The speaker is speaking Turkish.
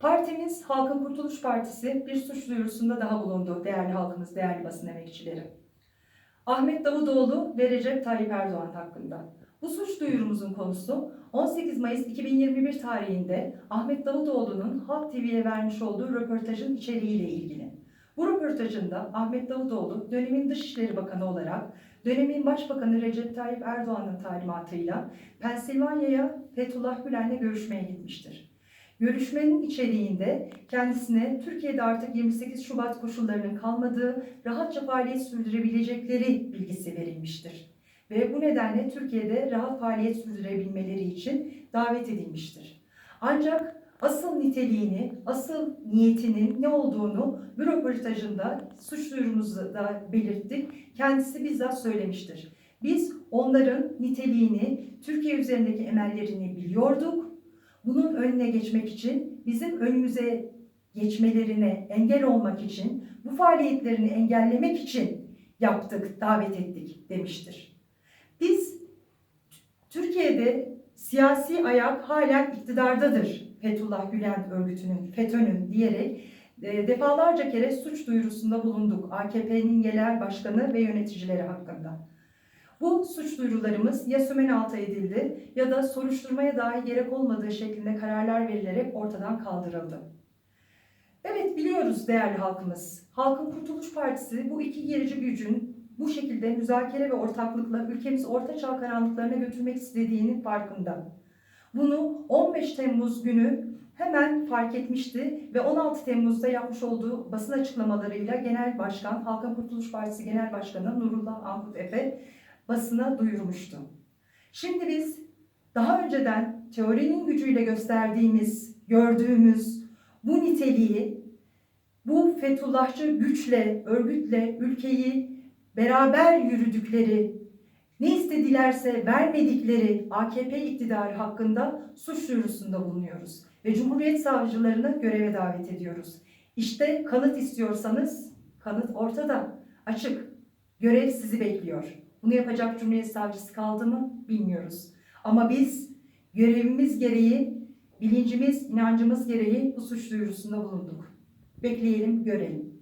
Partimiz Halkın Kurtuluş Partisi bir suç duyurusunda daha bulundu değerli halkımız, değerli basın emekçileri. Ahmet Davutoğlu ve Recep Tayyip Erdoğan hakkında. Bu suç duyurumuzun konusu 18 Mayıs 2021 tarihinde Ahmet Davutoğlu'nun Halk TV'ye vermiş olduğu röportajın içeriğiyle ilgili. Bu röportajında Ahmet Davutoğlu dönemin Dışişleri Bakanı olarak dönemin Başbakanı Recep Tayyip Erdoğan'ın talimatıyla Pensilvanya'ya Fethullah Gülen'le görüşmeye gitmiştir. Görüşmenin içeriğinde kendisine Türkiye'de artık 28 Şubat koşullarının kalmadığı, rahatça faaliyet sürdürebilecekleri bilgisi verilmiştir. Ve bu nedenle Türkiye'de rahat faaliyet sürdürebilmeleri için davet edilmiştir. Ancak asıl niteliğini, asıl niyetinin ne olduğunu bu röportajında suç duyurumuzda da belirttik. Kendisi bizzat söylemiştir. Biz onların niteliğini, Türkiye üzerindeki emellerini biliyorduk. Bunun önüne geçmek için, bizim önümüze geçmelerine engel olmak için, bu faaliyetlerini engellemek için yaptık, davet ettik demiştir. Biz Türkiye'de siyasi ayak halen iktidardadır Fethullah Gülen örgütünün, FETÖ'nün diyerek e, defalarca kere suç duyurusunda bulunduk AKP'nin genel başkanı ve yöneticileri hakkında. Bu suç duyurularımız ya sümen altı edildi ya da soruşturmaya dahi gerek olmadığı şeklinde kararlar verilerek ortadan kaldırıldı. Evet biliyoruz değerli halkımız. Halkın Kurtuluş Partisi bu iki gerici gücün bu şekilde müzakere ve ortaklıkla ülkemizi orta çağ karanlıklarına götürmek istediğinin farkında. Bunu 15 Temmuz günü hemen fark etmişti ve 16 Temmuz'da yapmış olduğu basın açıklamalarıyla Genel Başkan, Halkın Kurtuluş Partisi Genel Başkanı Nurullah Ankut Efe basına duyurmuştu. Şimdi biz daha önceden teorinin gücüyle gösterdiğimiz, gördüğümüz bu niteliği, bu Fethullahçı güçle, örgütle ülkeyi beraber yürüdükleri, ne istedilerse vermedikleri AKP iktidarı hakkında suç duyurusunda bulunuyoruz. Ve Cumhuriyet savcılarını göreve davet ediyoruz. İşte kanıt istiyorsanız kanıt ortada, açık. Görev sizi bekliyor. Bunu yapacak Cumhuriyet Savcısı kaldı mı bilmiyoruz. Ama biz görevimiz gereği, bilincimiz, inancımız gereği bu suç duyurusunda bulunduk. Bekleyelim, görelim.